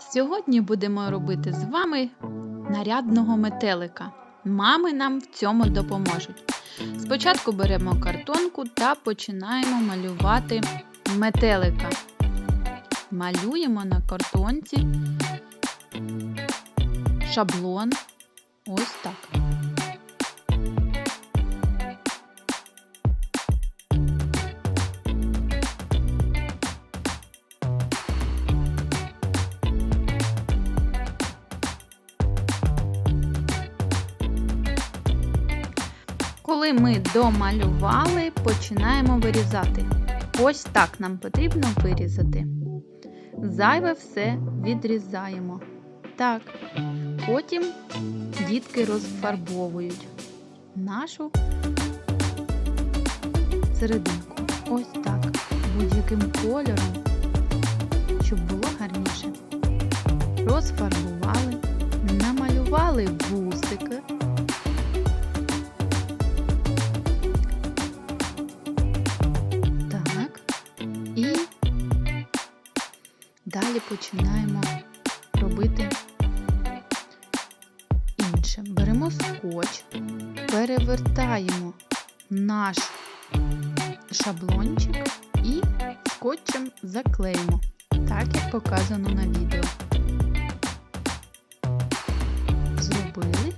Сьогодні будемо робити з вами нарядного метелика. Мами нам в цьому допоможуть. Спочатку беремо картонку та починаємо малювати метелика. Малюємо на картонці шаблон. Ось так. Коли ми домалювали, починаємо вирізати. Ось так нам потрібно вирізати. Зайве все відрізаємо. Так. Потім дітки розфарбовують нашу серединку. Ось так. Будь-яким кольором, щоб було гарніше. Розфарбували, намалювали вусики. Далі починаємо робити інше. Беремо скотч, перевертаємо наш шаблончик і скотчем заклеїмо, так як показано на відео. Зробили.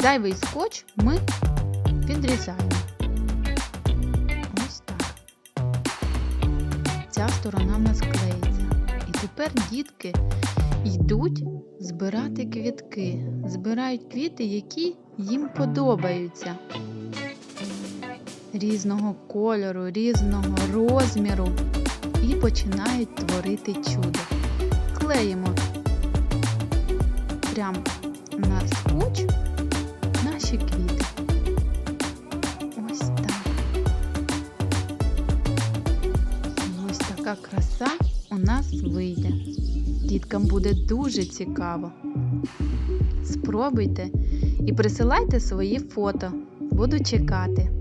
Зайвий скотч ми відрізаємо. Ця сторона в нас клеїться. І тепер дітки йдуть збирати квітки. Збирають квіти, які їм подобаються. Різного кольору, різного розміру. І починають творити чудо. Клеїмо прямо Така краса у нас вийде. Діткам буде дуже цікаво. Спробуйте і присилайте свої фото. Буду чекати.